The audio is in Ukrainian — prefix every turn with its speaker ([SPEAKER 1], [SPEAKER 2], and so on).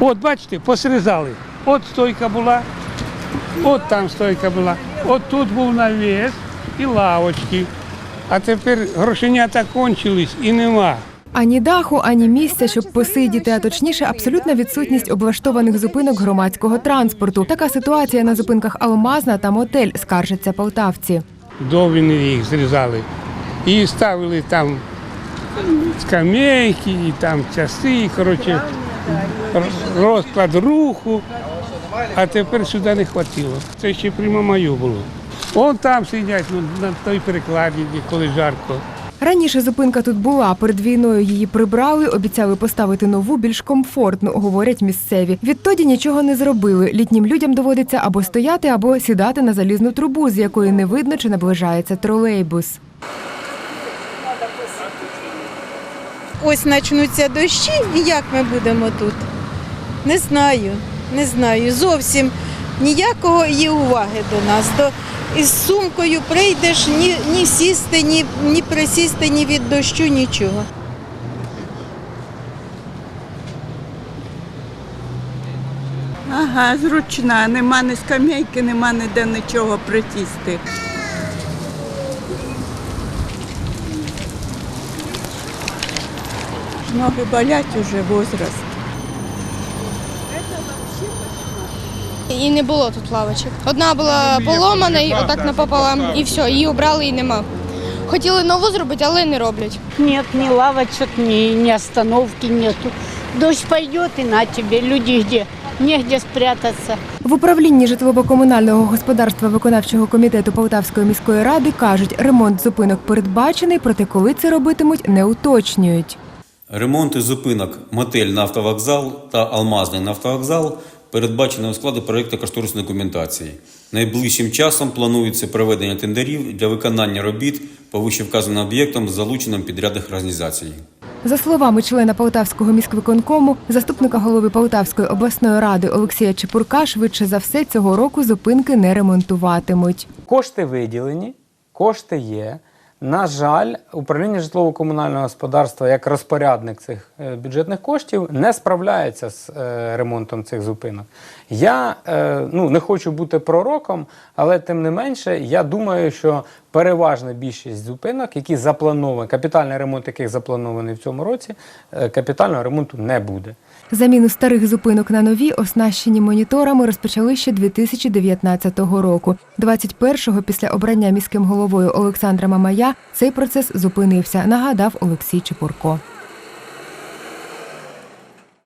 [SPEAKER 1] От бачите, посрізали. От стойка була, от там стойка була, от тут був навіс і лавочки. А тепер грошенята кончились і нема.
[SPEAKER 2] Ані даху, ані місця, щоб посидіти, а точніше, абсолютна відсутність облаштованих зупинок громадського транспорту. Така ситуація на зупинках Алмазна та мотель, скаржаться полтавці.
[SPEAKER 1] Довгини їх зрізали. І ставили там скамейки, і там часи, і, коротше, розклад руху. А тепер сюди не хватило. Це ще при Мамаю було. Вон там сидять ну, на той перекладині, коли жарко.
[SPEAKER 2] Раніше зупинка тут була. Перед війною її прибрали, обіцяли поставити нову, більш комфортну, говорять місцеві. Відтоді нічого не зробили. Літнім людям доводиться або стояти, або сідати на залізну трубу, з якої не видно, чи наближається тролейбус.
[SPEAKER 3] Ось почнуться дощі, і як ми будемо тут? Не знаю, не знаю. Зовсім ніякого є уваги до нас. До, із сумкою прийдеш, ні, ні сісти, ні, ні присісти, ні від дощу, нічого.
[SPEAKER 4] Ага, зручна, нема ні скам'яйки, нема ніде нічого присісти. Ноги болять уже возраст.
[SPEAKER 5] І не було тут лавочок. Одна була поломана, і отак напополам, і все, її обрали і нема. Хотіли нову зробити, але не роблять.
[SPEAKER 6] Нет ни лавочек, ни, ни остановки нету. Дождь пойдет и на тебе, люди где? Негде спрятаться.
[SPEAKER 2] В управлінні житлово-комунального господарства виконавчого комітету Полтавської міської ради кажуть, ремонт зупинок передбачений, проте коли це робитимуть, не уточнюють.
[SPEAKER 7] Ремонти зупинок мотель нафтовокзал та алмазний нафтовокзал передбачені у складі проєкту кошторисної документації. Найближчим часом планується проведення тендерів для виконання робіт по вищевказаним об'єктам з залученням підрядних організацій.
[SPEAKER 2] За словами члена Полтавського міськвиконкому, заступника голови Полтавської обласної ради Олексія Чепурка, швидше за все цього року зупинки не ремонтуватимуть.
[SPEAKER 8] Кошти виділені, кошти є. На жаль, управління житлово-комунального господарства як розпорядник цих е, бюджетних коштів не справляється з е, ремонтом цих зупинок. Я е, ну, не хочу бути пророком, але тим не менше, я думаю, що переважна більшість зупинок, які заплановані, капітальний ремонт яких запланований в цьому році, капітального ремонту не буде.
[SPEAKER 2] Заміну старих зупинок на нові, оснащені моніторами, розпочали ще 2019 року. 21-го після обрання міським головою Олександра Мамая цей процес зупинився, нагадав Олексій Чепурко.